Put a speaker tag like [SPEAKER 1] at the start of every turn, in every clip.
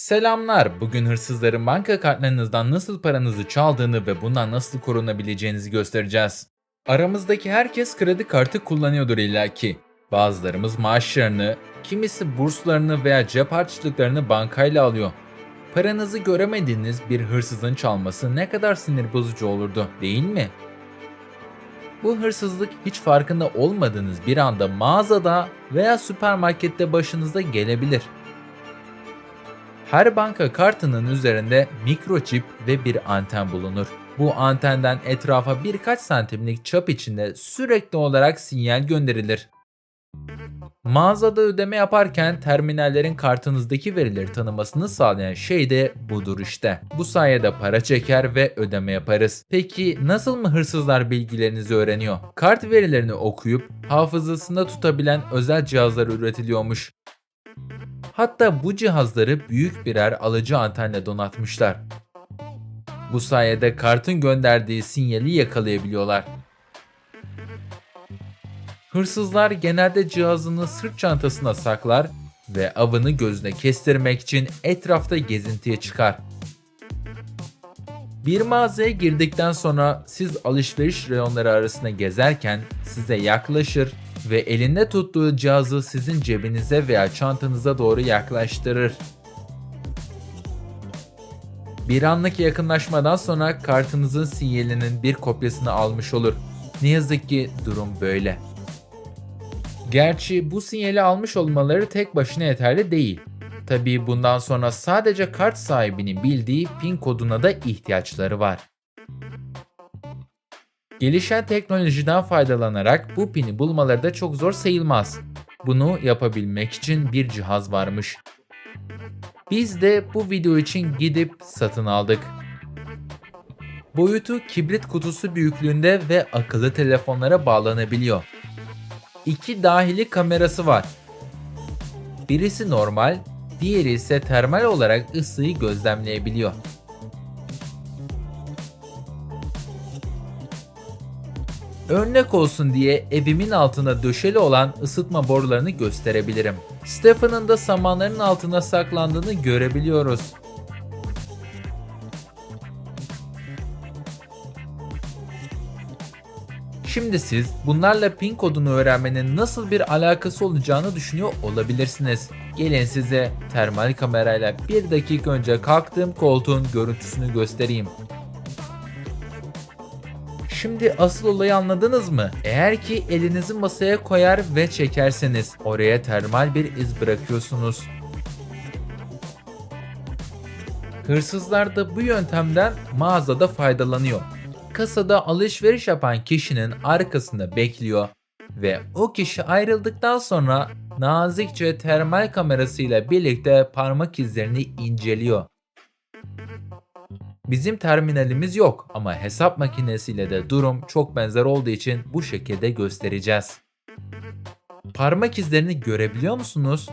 [SPEAKER 1] Selamlar. Bugün hırsızların banka kartlarınızdan nasıl paranızı çaldığını ve bundan nasıl korunabileceğinizi göstereceğiz. Aramızdaki herkes kredi kartı kullanıyordur illaki. Bazılarımız maaşlarını, kimisi burslarını veya cep harçlıklarını bankayla alıyor. Paranızı göremediğiniz bir hırsızın çalması ne kadar sinir bozucu olurdu, değil mi? Bu hırsızlık hiç farkında olmadığınız bir anda mağazada veya süpermarkette başınıza gelebilir. Her banka kartının üzerinde mikroçip ve bir anten bulunur. Bu antenden etrafa birkaç santimlik çap içinde sürekli olarak sinyal gönderilir. Mağazada ödeme yaparken terminallerin kartınızdaki verileri tanımasını sağlayan şey de budur işte. Bu sayede para çeker ve ödeme yaparız. Peki nasıl mı hırsızlar bilgilerinizi öğreniyor? Kart verilerini okuyup hafızasında tutabilen özel cihazlar üretiliyormuş. Hatta bu cihazları büyük birer alıcı antenle donatmışlar. Bu sayede kartın gönderdiği sinyali yakalayabiliyorlar. Hırsızlar genelde cihazını sırt çantasına saklar ve avını gözüne kestirmek için etrafta gezintiye çıkar. Bir mağazaya girdikten sonra siz alışveriş reyonları arasında gezerken size yaklaşır ve elinde tuttuğu cihazı sizin cebinize veya çantanıza doğru yaklaştırır. Bir anlık yakınlaşmadan sonra kartınızın sinyalinin bir kopyasını almış olur. Ne yazık ki durum böyle. Gerçi bu sinyali almış olmaları tek başına yeterli değil. Tabii bundan sonra sadece kart sahibinin bildiği PIN koduna da ihtiyaçları var. Gelişen teknolojiden faydalanarak bu pini bulmaları da çok zor sayılmaz. Bunu yapabilmek için bir cihaz varmış. Biz de bu video için gidip satın aldık. Boyutu kibrit kutusu büyüklüğünde ve akıllı telefonlara bağlanabiliyor. İki dahili kamerası var. Birisi normal, diğeri ise termal olarak ısıyı gözlemleyebiliyor. Örnek olsun diye evimin altına döşeli olan ısıtma borularını gösterebilirim. Stephen'ın da samanların altına saklandığını görebiliyoruz. Şimdi siz bunlarla pin kodunu öğrenmenin nasıl bir alakası olacağını düşünüyor olabilirsiniz. Gelin size termal kamerayla bir dakika önce kalktığım koltuğun görüntüsünü göstereyim. Şimdi asıl olayı anladınız mı? Eğer ki elinizi masaya koyar ve çekerseniz oraya termal bir iz bırakıyorsunuz. Hırsızlar da bu yöntemden mağazada faydalanıyor. Kasada alışveriş yapan kişinin arkasında bekliyor ve o kişi ayrıldıktan sonra nazikçe termal kamerasıyla birlikte parmak izlerini inceliyor. Bizim terminalimiz yok ama hesap makinesiyle de durum çok benzer olduğu için bu şekilde göstereceğiz. Parmak izlerini görebiliyor musunuz?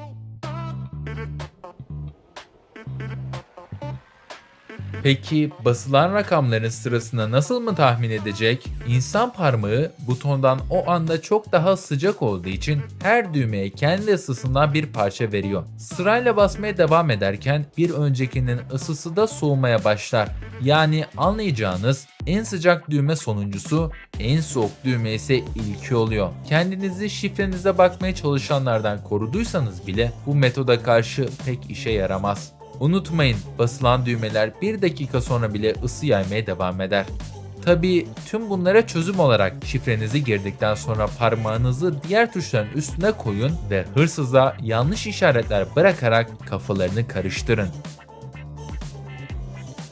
[SPEAKER 1] Peki basılan rakamların sırasını nasıl mı tahmin edecek? İnsan parmağı butondan o anda çok daha sıcak olduğu için her düğmeye kendi ısısından bir parça veriyor. Sırayla basmaya devam ederken bir öncekinin ısısı da soğumaya başlar. Yani anlayacağınız en sıcak düğme sonuncusu, en soğuk düğme ise ilki oluyor. Kendinizi şifrenize bakmaya çalışanlardan koruduysanız bile bu metoda karşı pek işe yaramaz. Unutmayın basılan düğmeler 1 dakika sonra bile ısı yaymaya devam eder. Tabi tüm bunlara çözüm olarak şifrenizi girdikten sonra parmağınızı diğer tuşların üstüne koyun ve hırsıza yanlış işaretler bırakarak kafalarını karıştırın.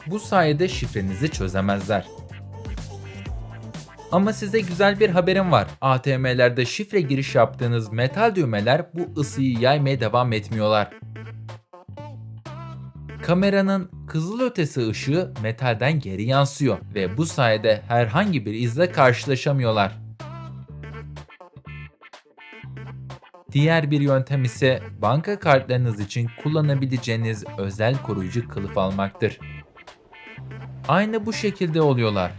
[SPEAKER 1] Bu sayede şifrenizi çözemezler. Ama size güzel bir haberim var. ATM'lerde şifre giriş yaptığınız metal düğmeler bu ısıyı yaymaya devam etmiyorlar. Kameranın kızılötesi ışığı metalden geri yansıyor ve bu sayede herhangi bir izle karşılaşamıyorlar. Diğer bir yöntem ise banka kartlarınız için kullanabileceğiniz özel koruyucu kılıf almaktır. Aynı bu şekilde oluyorlar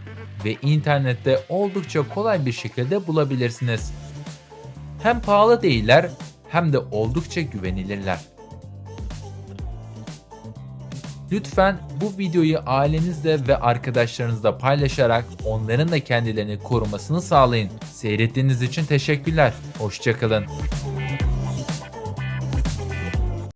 [SPEAKER 1] ve internette oldukça kolay bir şekilde bulabilirsiniz. Hem pahalı değiller hem de oldukça güvenilirler. Lütfen bu videoyu ailenizle ve arkadaşlarınızla paylaşarak onların da kendilerini korumasını sağlayın. Seyrettiğiniz için teşekkürler. Hoşçakalın.